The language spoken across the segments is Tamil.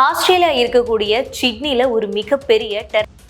ஆஸ்திரேலியா இருக்கக்கூடிய சிட்னில ஒரு மிகப்பெரிய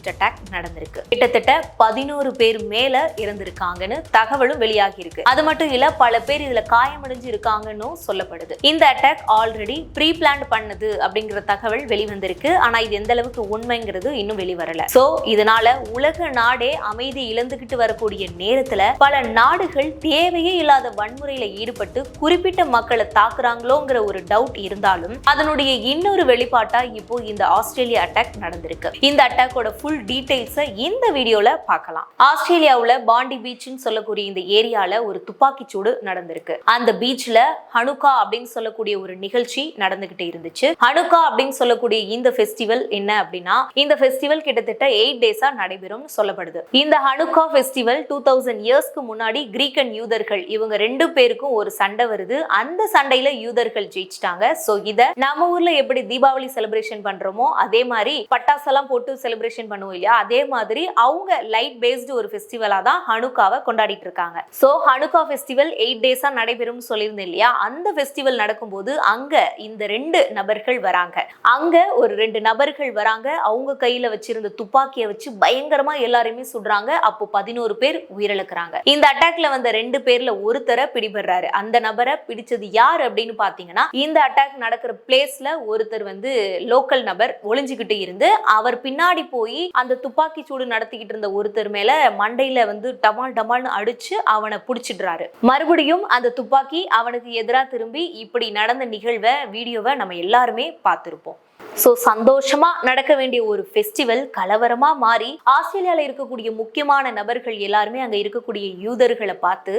டெரரிஸ்ட் அட்டாக் நடந்திருக்கு. கிட்டத்தட்ட பதினோரு பேர் மேல இறந்திருக்காங்கன்னு தகவலும் வெளியாகி இருக்கு. அது மட்டும் இல்ல பல பேர் இதுல காயமடைஞ்சு இருக்காங்கன்னு சொல்லப்படுது. இந்த அட்டாக் ஆல்ரெடி ப்ரீ பிளான் பண்ணது அப்படிங்கிற தகவல் வெளிவந்திருக்கு. ஆனா இது எந்த அளவுக்கு உண்மைங்கிறது இன்னும் வெளிவரல. சோ இதனால உலக நாடே அமைதி இழந்துகிட்டு வரக்கூடிய நேரத்துல பல நாடுகள் தேவையே இல்லாத வன்முறையில ஈடுபட்டு குறிப்பிட்ட மக்களை தாக்குறாங்களோங்கிற ஒரு டவுட் இருந்தாலும் அதனுடைய இன்னொரு வெளிப்பாட்டா இப்போ இந்த ஆஸ்திரேலியா அட்டாக் நடந்திருக்கு. இந்த அட்டாக்கோட ஃபுல் டீடைல்ஸை இந்த வீடியோவில் பார்க்கலாம். ஆஸ்திரேலியாவில் பாண்டி பீச்னு சொல்லக்கூடிய இந்த ஏரியால ஒரு துப்பாக்கி சூடு நடந்திருக்கு. அந்த பீச்ல ஹனுகா அப்படின்னு சொல்லக்கூடிய ஒரு நிகழ்ச்சி நடந்துகிட்டு இருந்துச்சு. ஹனுகா அப்படின்னு சொல்லக்கூடிய இந்த ஃபெஸ்டிவல் என்ன அப்படின்னா இந்த ஃபெஸ்டிவல் கிட்டத்தட்ட எயிட் டேஸா நடைபெறும் சொல்லப்படுது. இந்த ஹனுகா ஃபெஸ்டிவல் டூ தௌசண்ட் இயர்ஸ்க்கு முன்னாடி கிரீக் அண்ட் யூதர்கள் இவங்க ரெண்டு பேருக்கும் ஒரு சண்டை வருது. அந்த சண்டையில யூதர்கள் ஜெயிச்சிட்டாங்க. சோ இத நம்ம ஊர்ல எப்படி தீபாவளி செலிப்ரேஷன் பண்றோமோ அதே மாதிரி பட்டாசெல்லாம் போட்டு செலிப்ரேஷன் பண்ணுவோம் இல்லையா? அதே மாதிரி அவங்க லைட் பேஸ்டு ஒரு ஃபெஸ்டிவலாக தான் ஹனுக்காவை கொண்டாடிட்டு இருக்காங்க. ஸோ ஹனுக்கா ஃபெஸ்டிவல் எயிட் டேஸாக நடைபெறும் சொல்லியிருந்தேன் இல்லையா? அந்த ஃபெஸ்டிவல் நடக்கும்போது அங்கே இந்த ரெண்டு நபர்கள் வராங்க. அங்கே ஒரு ரெண்டு நபர்கள் வராங்க. அவங்க கையில் வச்சிருந்த துப்பாக்கியை வச்சு பயங்கரமாக எல்லாரையுமே சுடுறாங்க. அப்போ பதினோரு பேர் உயிரிழக்கிறாங்க. இந்த அட்டாக்ல வந்த ரெண்டு பேர்ல ஒருத்தரை பிடிபடுறாரு. அந்த நபரை பிடிச்சது யார் அப்படின்னு பார்த்தீங்கன்னா இந்த அட்டாக் நடக்கிற பிளேஸ்ல ஒருத்தர் வந்து லோக்கல் நபர் ஒளிஞ்சுக்கிட்டு இருந்து அவர் பின்னாடி போய் அந்த துப்பாக்கி சூடு நடத்திக்கிட்டு இருந்த ஒருத்தர் மேல மண்டையில வந்து டமால் டமால்னு அடிச்சு அவனை புடிச்சிடுறாரு. மறுபடியும் அந்த துப்பாக்கி அவனுக்கு எதிரா திரும்பி இப்படி நடந்த நிகழ்வை வீடியோவை நம்ம எல்லாருமே பார்த்திருப்போம். ஸோ சந்தோஷமா நடக்க வேண்டிய ஒரு ஃபெஸ்டிவல் கலவரமா மாறி ஆஸ்திரேலியால இருக்கக்கூடிய முக்கியமான நபர்கள் எல்லாருமே அங்க இருக்கக்கூடிய யூதர்களை பார்த்து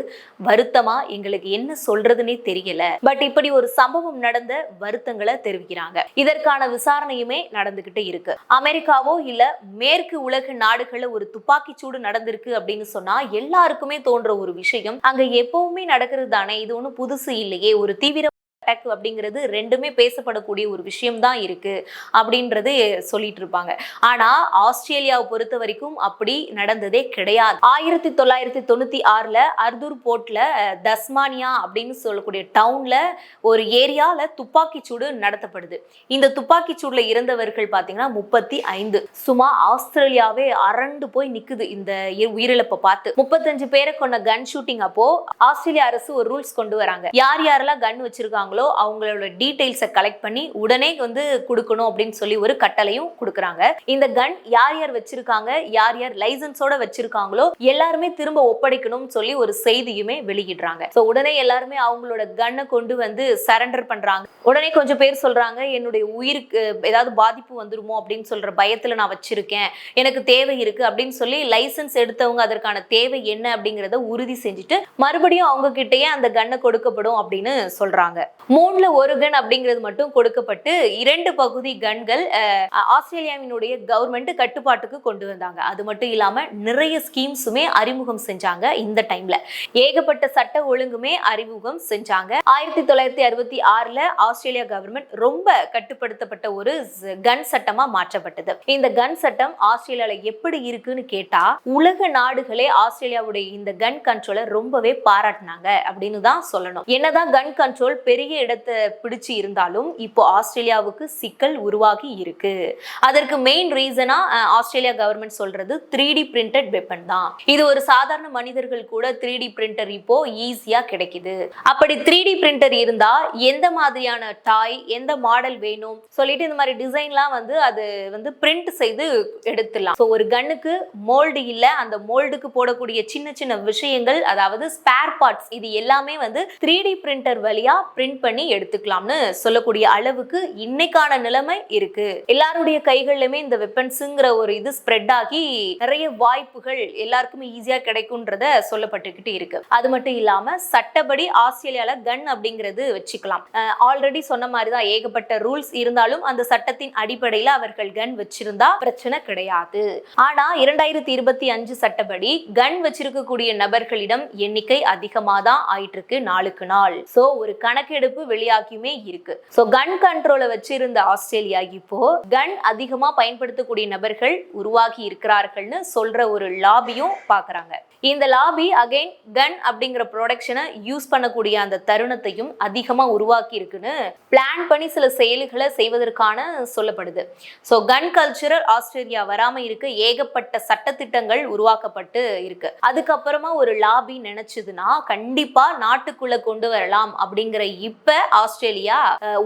வருத்தமா எங்களுக்கு என்ன சொல்றதுன்னே தெரியல. பட் இப்படி ஒரு சம்பவம் நடந்த வருத்தங்களை தெரிவிக்கிறாங்க. இதற்கான விசாரணையுமே நடந்துகிட்டு இருக்கு. அமெரிக்காவோ இல்ல மேற்கு உலக நாடுகள்ல ஒரு துப்பாக்கி சூடு நடந்திருக்கு அப்படின்னு சொன்னா எல்லாருக்குமே தோன்ற ஒரு விஷயம். அங்க எப்பவுமே நடக்கிறது தானே? இது ஒன்றும் புதுசு இல்லையே. ஒரு தீவிர அட்டாக் அப்படிங்கிறது ரெண்டுமே பேசப்படக்கூடிய ஒரு விஷயம் தான் இருக்கு அப்படின்றது சொல்லிட்டு இருப்பாங்க. ஆனா ஆஸ்திரேலியாவை பொறுத்த வரைக்கும் அப்படி நடந்ததே கிடையாது. ஆயிரத்தி தொள்ளாயிரத்தி தொண்ணூத்தி ஆறுல அர்தூர் போர்ட்ல தஸ்மானியா அப்படின்னு சொல்லக்கூடிய டவுன்ல ஒரு ஏரியால துப்பாக்கி சூடு நடத்தப்படுது. இந்த துப்பாக்கி சூடுல இறந்தவர்கள் பாத்தீங்கன்னா முப்பத்தி ஐந்து. சும்மா ஆஸ்திரேலியாவே அரண்டு போய் நிக்குது இந்த உயிரிழப்பை பார்த்து. முப்பத்தஞ்சு பேரை கொண்ட கன் ஷூட்டிங் அப்போ ஆஸ்திரேலியா அரசு ஒரு ரூல்ஸ் கொண்டு வராங்க. யார் யாரெல்லாம் கன் வச்சிருக்காங்க இருக்காங்களோ அவங்களோட டீட்டெயில்ஸை கலெக்ட் பண்ணி உடனே வந்து கொடுக்கணும் அப்படின்னு சொல்லி ஒரு கட்டளையும் கொடுக்குறாங்க. இந்த கன் யார் யார் வச்சிருக்காங்க யார் யார் லைசன்ஸோட வச்சிருக்காங்களோ எல்லாருமே திரும்ப ஒப்படைக்கணும்னு சொல்லி ஒரு செய்தியுமே வெளியிடுறாங்க. ஸோ உடனே எல்லாருமே அவங்களோட கன்னை கொண்டு வந்து சரண்டர் பண்றாங்க. உடனே கொஞ்சம் பேர் சொல்றாங்க என்னுடைய உயிருக்கு ஏதாவது பாதிப்பு வந்துருமோ? அப்படின்னு சொல்ற பயத்துல நான் வச்சிருக்கேன். எனக்கு தேவை இருக்கு அப்படின்னு சொல்லி லைசன்ஸ் எடுத்தவங்க அதற்கான தேவை என்ன அப்படிங்கறத உறுதி செஞ்சுட்டு மறுபடியும் அவங்க கிட்டேயே அந்த கன்னை கொடுக்கப்படும் அப்படின்னு சொல்றாங்க. மூணுல ஒரு கன் அப்படிங்கிறது மட்டும் கொடுக்கப்பட்டு இரண்டு பகுதி கன்கள் ஆஸ்திரேலியாவினுடைய கவர்மெண்ட் கட்டுப்பாட்டுக்கு கொண்டு வந்தாங்க. அது மட்டும் இல்லாம நிறைய ஸ்கீம்ஸுமே அறிமுகம் செஞ்சாங்க இந்த டைம்ல ஏகப்பட்ட சட்ட ஒழுங்குமே அறிமுகம் செஞ்சாங்க. ஆயிரத்தி தொள்ளாயிரத்தி அறுபத்தி ஆறுல ஆஸ்திரேலியா கவர்மெண்ட் ரொம்ப கட்டுப்படுத்தப்பட்ட ஒரு கன் சட்டமா மாற்றப்பட்டது. இந்த கன் சட்டம் ஆஸ்திரேலியால எப்படி இருக்குன்னு கேட்டா உலக நாடுகளே ஆஸ்திரேலியாவுடைய இந்த கன் கண்ட்ரோலை ரொம்பவே பாராட்டினாங்க அப்படின்னு தான் சொல்லணும். என்னதான் கன் கண்ட்ரோல் பெரிய இடத்தை பிடிச்சு இருந்தாலும் இப்போ ஆஸ்திரேலியாவுக்கு சிக்கல் உருவாகி இருக்கு. அதற்கு மெயின் ரீசனா ஆஸ்திரேலியா கவர்மெண்ட் சொல்றது த்ரீ டி பிரிண்டட் வெப்பன் தான். இது ஒரு சாதாரண மனிதர்கள் கூட த்ரீ டி பிரிண்டர் இப்போ ஈஸியா கிடைக்குது. அப்படி த்ரீ டி பிரிண்டர் இருந்தா எந்த மாதிரியான டாய் எந்த மாடல் வேணும்? சொல்லிட்டு இந்த மாதிரி டிசைன்லாம் வந்து அது வந்து பிரிண்ட் செய்து எடுத்துடலாம். ஸோ ஒரு கன்னுக்கு மோல்டு இல்லை அந்த மோல்டுக்கு போடக்கூடிய சின்ன சின்ன விஷயங்கள் அதாவது ஸ்பேர் பார்ட்ஸ் இது எல்லாமே வந்து த்ரீ டி பிரிண்டர் வழியா பிரிண்ட் பண்ணி எடுத்துக்கலாம்னு சொல்லக்கூடிய அளவுக்கு இன்னைக்கான நிலைமை இருக்கு. எல்லாருடைய கைகள்லயுமே இந்த வெப்பன்ஸுங்கிற ஒரு இது ஸ்ப்ரெட் ஆகி நிறைய வாய்ப்புகள் எல்லாருக்குமே ஈஸியா கிடைக்கும்ன்றத சொல்லப்பட்டுக்கிட்டு இருக்கு. அது மட்டும் இல்லாம சட்டப்படி ஆஸ்திரேலியால கன் அப்படிங்கிறது வச்சுக்கலாம். ஆல்ரெடி சொன்ன மாதிரிதான் ஏகப்பட்ட ரூல்ஸ் இருந்தாலும் அந்த சட்டத்தின் அடிப்படையில அவர்கள் கன் வச்சிருந்தா பிரச்சனை கிடையாது. ஆனா இரண்டாயிரத்தி இருபத்தி அஞ்சு சட்டப்படி கன் வச்சிருக்கக்கூடிய நபர்களிடம் எண்ணிக்கை அதிகமா தான் ஆயிட்டு இருக்கு நாளுக்கு நாள். சோ ஒரு கணக்கெடுப்பு கணக்கெடுப்பு வெளியாகியுமே இருக்கு. ஸோ கன் கண்ட்ரோலை வச்சிருந்த ஆஸ்திரேலியா இப்போ கன் அதிகமா பயன்படுத்தக்கூடிய நபர்கள் உருவாகி இருக்கிறார்கள்னு சொல்ற ஒரு லாபியும் பார்க்கறாங்க இந்த லாபி அகைன் கன் அப்படிங்கிற ப்ரொடக்ஷனை யூஸ் பண்ணக்கூடிய அந்த தருணத்தையும் அதிகமாக உருவாக்கி இருக்குன்னு பிளான் பண்ணி சில செயல்களை செய்வதற்கான சொல்லப்படுது. ஸோ கன் கல்ச்சரல் ஆஸ்திரேலியா வராமல் இருக்க. ஏகப்பட்ட சட்டத்திட்டங்கள் உருவாக்கப்பட்டு இருக்கு. அதுக்கப்புறமா ஒரு லாபி நினைச்சதுன்னா கண்டிப்பா நாட்டுக்குள்ள கொண்டு வரலாம் அப்படிங்கிற இப்ப ஆஸ்திரேலியா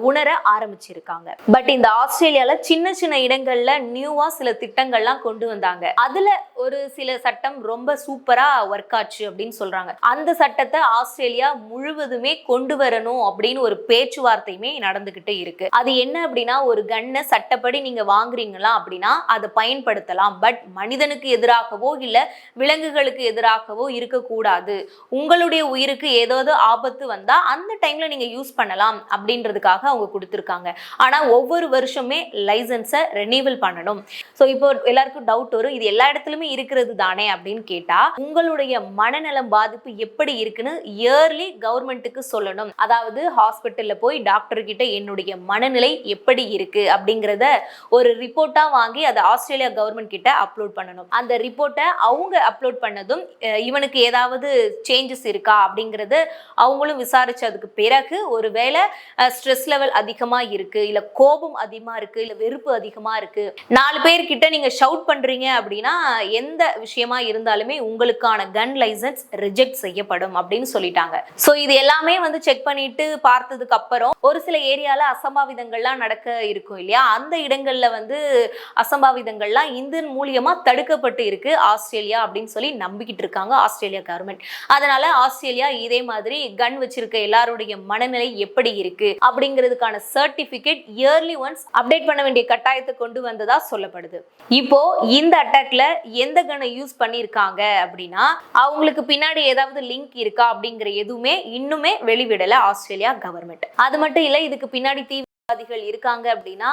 உணர ஆரம்பிச்சிருக்காங்க. பட் இந்த ஆஸ்திரேலியால சின்ன சின்ன இடங்கள்ல நியூவா சில திட்டங்கள்லாம் கொண்டு வந்தாங்க. அதுல ஒரு சில சட்டம் ரொம்ப சூப்பரா ஒர்க் ஆச்சு அப்படின்னு சொல்றாங்க. அந்த சட்டத்தை ஆஸ்திரேலியா முழுவதுமே கொண்டு வரணும் அப்படின்னு ஒரு பேச்சுவார்த்தையுமே நடந்துகிட்டு இருக்கு. அது என்ன அப்படின்னா ஒரு கன்னை சட்டப்படி நீங்க வாங்குறீங்களா அப்படின்னா அதை பயன்படுத்தலாம். பட் மனிதனுக்கு எதிராகவோ இல்ல விலங்குகளுக்கு எதிராகவோ இருக்கக்கூடாது. உங்களுடைய உயிருக்கு ஏதாவது ஆபத்து வந்தா அந்த டைம்ல நீங்க யூஸ் பண்ணலாம் அப்படின்றதுக்காக அவங்க கொடுத்துருக்காங்க. ஆனா ஒவ்வொரு வருஷமே லைசன்ஸை ரெனியூவல் பண்ணணும். ஸோ இப்போ எல்லாருக்கும் டவுட் வரும் இது எல்லா இடத்துலயுமே இருக்கிறது தானே அப்படின்னு கேட்டா உங்களுடைய மனநலம் பாதிப்பு எப்படி இருக்குன்னு இயர்லி கவர்மெண்ட்டுக்கு சொல்லணும். அதாவது ஹாஸ்பிட்டல்ல போய் டாக்டர் கிட்ட என்னுடைய மனநிலை எப்படி இருக்கு அப்படிங்கிறத ஒரு ரிப்போர்ட்டா வாங்கி அதை ஆஸ்திரேலியா கவர்மெண்ட் கிட்ட அப்லோட் பண்ணணும். அந்த ரிப்போர்ட்டை அவங்க அப்லோட் பண்ணதும் இவனுக்கு ஏதாவது சேஞ்சஸ் இருக்கா அப்படிங்கறது அவங்களும் விசாரிச்சதுக்கு பிறகு ஒருவேளை ஸ்ட்ரெஸ் லெவல் அதிகமா இருக்கு இல்ல கோபம் அதிகமா இருக்கு இல்ல வெறுப்பு அதிகமா இருக்கு நாலு பேர் கிட்ட நீங்க ஷவுட் பண்றீங்க அப்படின்னா எந்த விஷயமா இருந்தாலுமே உங்களுக்கான கன் லைசன்ஸ் ரிஜெக்ட் செய்யப்படும் அப்படின்னு சொல்லிட்டாங்க. சோ இது எல்லாமே வந்து செக் பண்ணிட்டு பார்த்ததுக்கு அப்புறம் ஒரு சில ஏரியால அசம்பாவிதங்கள்லாம் நடக்க இருக்கும் இல்லையா? அந்த இடங்கள்ல வந்து அசம்பாவிதங்கள்லாம் இதன் மூலியமா தடுக்கப்பட்டு இருக்கு ஆஸ்திரேலியா அப்படின்னு சொல்லி நம்பிக்கிட்டு இருக்காங்க ஆஸ்திரேலியா கவர்மெண்ட் அதனால ஆஸ்திரேலியா இதே மாதிரி கன் வச்சிருக்க எல்லாருடைய மனநிலை எப்படி இருக்கு அப்படிங்கிறதுக்கான சர்டிபிகேட் இயர்லி ஒன்ஸ் அப்டேட் பண்ண வேண்டிய கட்டாயத்தை கொண்டு வந்ததா சொல்லப்படுது. இப்போ இந்த அட்டாக்ல எந்த கனை யூஸ் பண்ணியிருக்காங்க அப்படின்னா அவங்களுக்கு பின்னாடி ஏதாவது லிங்க் இருக்கா அப்படிங்கிற எதுவுமே இன்னுமே வெளிவிடல ஆஸ்திரேலியா கவர்மெண்ட் அது மட்டும் இல்ல இதுக்கு பின்னாடி வாதிகள் இருக்காங்க அப்படின்னா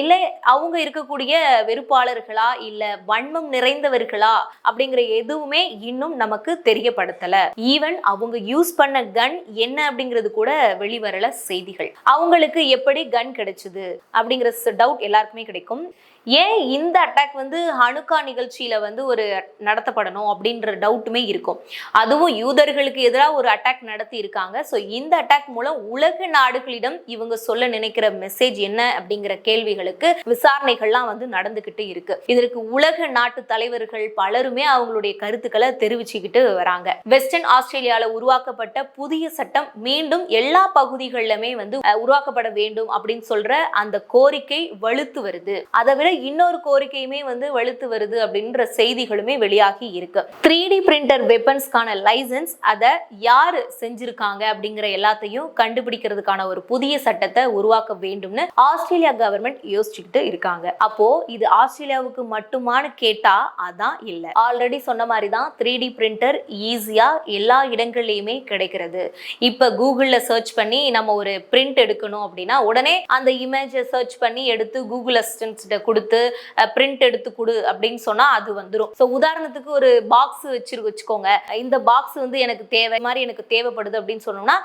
இல்லை அவங்க இருக்கக்கூடிய வெறுப்பாளர்களா இல்ல வன்மம் நிறைந்தவர்களா அப்படிங்கிற எதுவுமே இன்னும் நமக்கு தெரியப்படுத்தல. ஈவன் அவங்க யூஸ் பண்ண கன் என்ன அப்படிங்கிறது கூட வெளிவரல செய்திகள். அவங்களுக்கு எப்படி கன் கிடைச்சது அப்படிங்கிற டவுட் எல்லாருக்குமே கிடைக்கும். ஏன் இந்த அட்டாக் வந்து ஹனுக்கா நிகழ்ச்சியில வந்து ஒரு நடத்தப்படணும் அப்படின்ற டவுட்டுமே இருக்கும். அதுவும் யூதர்களுக்கு எதிராக ஒரு அட்டாக் நடத்தி இருக்காங்க ஸோ இந்த அட்டாக் மூலம் உலக நாடுகளிடம் இவங்க சொல்ல நினைக்கிற மெசேஜ் என்ன அப்படிங்கிற கேள்விகளுக்கு விசாரணைகள்லாம் வந்து நடந்துகிட்டு இருக்கு. இதற்கு உலக நாட்டு தலைவர்கள் பலருமே அவங்களுடைய கருத்துக்களை தெரிவிச்சுக்கிட்டு வராங்க. வெஸ்டர்ன் ஆஸ்திரேலியால உருவாக்கப்பட்ட புதிய சட்டம் மீண்டும் எல்லா பகுதிகளிலுமே வந்து உருவாக்கப்பட வேண்டும் அப்படின்னு சொல்ற அந்த கோரிக்கை வலுத்து வருது. அதை விட இன்னொரு கோரிக்கையுமே வந்து வலுத்து வருது அப்படின்ற செய்திகளுமே வெளியாகி இருக்கு. த்ரீ டி பிரிண்டர் வெப்பன்ஸ்க்கான லைசன்ஸ் அதை யார் செஞ்சிருக்காங்க அப்படிங்கிற எல்லாத்தையும் கண்டுபிடிக்கிறதுக்கான ஒரு புதிய சட்டத்தை உருவாக்க வேண்டும்னு ஆஸ்திரேலியா கவர்மெண்ட் யோசிச்சுக்கிட்டு இருக்காங்க. அப்போ இது ஆஸ்திரேலியாவுக்கு மட்டுமானு கேட்டா அதான் இல்லை. ஆல்ரெடி சொன்ன மாதிரி தான் த்ரீ டி பிரிண்டர் ஈஸியா எல்லா இடங்கள்லயுமே கிடைக்கிறது. இப்ப கூகுள்ல சர்ச் பண்ணி நம்ம ஒரு பிரிண்ட் எடுக்கணும் அப்படின்னா உடனே அந்த இமேஜை சர்ச் பண்ணி எடுத்து கூகுள் அசிஸ்டன்ஸ்கிட்ட கொடுத்து பிரிண்ட் எடுத்து கொடு அப்படின்னு சொன்னா அது வந்துடும் ஸோ உதாரணத்துக்கு ஒரு பாக்ஸ் வச்சிரு வச்சுக்கோங்க. இந்த பாக்ஸ் வந்து எனக்கு தேவை மாதிரி எனக்கு தேவைப்படுது அப்படின்னு சொன்னோம்னா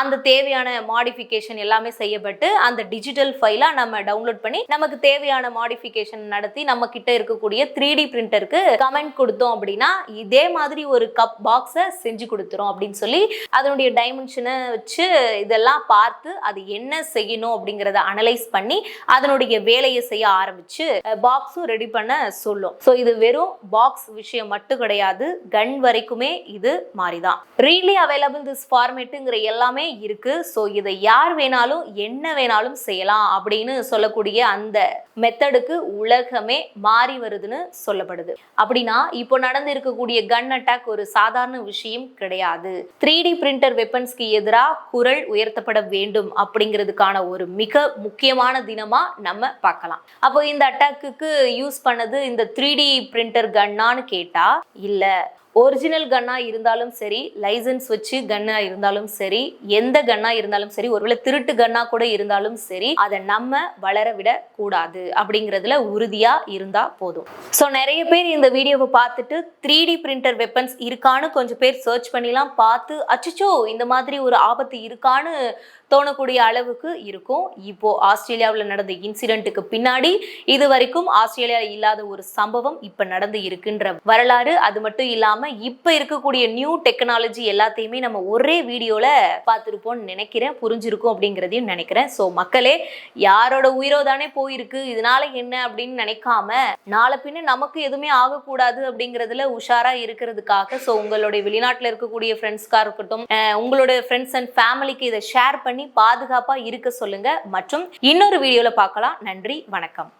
அந்த தேவையான மாடிஃபிகேஷன் எல்லாமே செய்யப்பட்டு அந்த டிஜிட்டல் ஃபைலாக நம்ம டவுன்லோட் பண்ணி நமக்கு தேவையான மாடிஃபிகேஷன் நடத்தி நம்ம கிட்ட இருக்கக்கூடிய த்ரீ டி பிரிண்டருக்கு கமெண்ட் கொடுத்தோம் அப்படின்னா இதே மாதிரி ஒரு கப் பாக்ஸை செஞ்சு கொடுத்துரும் அப்படின்னு சொல்லி அதனுடைய டைமென்ஷனை வச்சு இதெல்லாம் பார்த்து அது என்ன செய்யணும் அப்படிங்கிறத அனலைஸ் பண்ணி அதனுடைய வேலையை செய்ய ஆரம்பிச்சு பாக்ஸும் ரெடி பண்ண சொல்லும். ஸோ இது வெறும் பாக்ஸ் விஷயம் மட்டும் கிடையாது. கன் வரைக்குமே இது மாறிதான். ரீட்லி அவைலபிள் திஸ் ஃபார்மேட்டுங்கிற எல்லாமே இருக்கு. ஸோ இதை யார் வேணாலும் என்ன வேணாலும் செய்யலாம் அப்படின்னு சொல்லக்கூடிய அந்த மெத்தடுக்கு உலகமே மாறி வருதுன்னு சொல்லப்படுது. அப்படின்னா இப்போ நடந்து இருக்கக்கூடிய கன் அட்டாக் ஒரு சாதாரண விஷயம் கிடையாது. த்ரீ டி பிரிண்டர் வெப்பன்ஸ்க்கு எதிராக குரல் உயர்த்தப்பட வேண்டும் அப்படிங்கிறதுக்கான ஒரு மிக முக்கியமான தினமா நம்ம பார்க்கலாம். அப்போ இந்த அட்டாக்குக்கு யூஸ் பண்ணது இந்த த்ரீ டி பிரிண்டர் கன்னான்னு கேட்டா இல்ல. ஒரிஜினல் கன்னா இருந்தாலும் சரி லைசன்ஸ் வச்சு கன்னா இருந்தாலும் சரி எந்த கன்னா இருந்தாலும் சரி ஒருவேளை திருட்டு கன்னா கூட இருந்தாலும் சரி அதை நம்ம வளர விட கூடாது அப்படிங்கிறதுல உறுதியா இருந்தா போதும். ஸோ நிறைய பேர் இந்த வீடியோவை பார்த்துட்டு த்ரீ டி பிரிண்டர் வெப்பன்ஸ் இருக்கான்னு கொஞ்சம் பேர் சர்ச் பண்ணிலாம் பார்த்து அச்சுச்சோ இந்த மாதிரி ஒரு ஆபத்து இருக்கான்னு தோணக்கூடிய அளவுக்கு இருக்கும். இப்போ ஆஸ்திரேலியாவில் நடந்த இன்சிடென்ட்டுக்கு பின்னாடி இது வரைக்கும் ஆஸ்திரேலியா இல்லாத ஒரு சம்பவம் இப்போ நடந்து இருக்குன்ற வரலாறு. அது மட்டும் இல்லாம இப்போ இருக்கக்கூடிய நியூ டெக்னாலஜி எல்லாத்தையுமே நம்ம ஒரே வீடியோல பார்த்துருப்போம்னு நினைக்கிறேன். புரிஞ்சிருக்கும் அப்படிங்கிறதையும் நினைக்கிறேன். ஸோ மக்களே யாரோட உயிரோ தானே போயிருக்கு. இதனால என்ன அப்படின்னு நினைக்காம நாளை பின்ன நமக்கு எதுவுமே ஆகக்கூடாது அப்படிங்கிறதுல உஷாரா இருக்கிறதுக்காக ஸோ உங்களுடைய வெளிநாட்டில் இருக்கக்கூடிய ஃப்ரெண்ட்ஸ்க்காக இருக்கட்டும் அஹ் உங்களோட ஃப்ரெண்ட்ஸ் அண்ட் ஃபேமிலிக்கு இதை ஷேர் பண்ணி பாதுகாப்பா இருக்க சொல்லுங்க. மற்றும் இன்னொரு வீடியோல பார்க்கலாம். நன்றி வணக்கம்.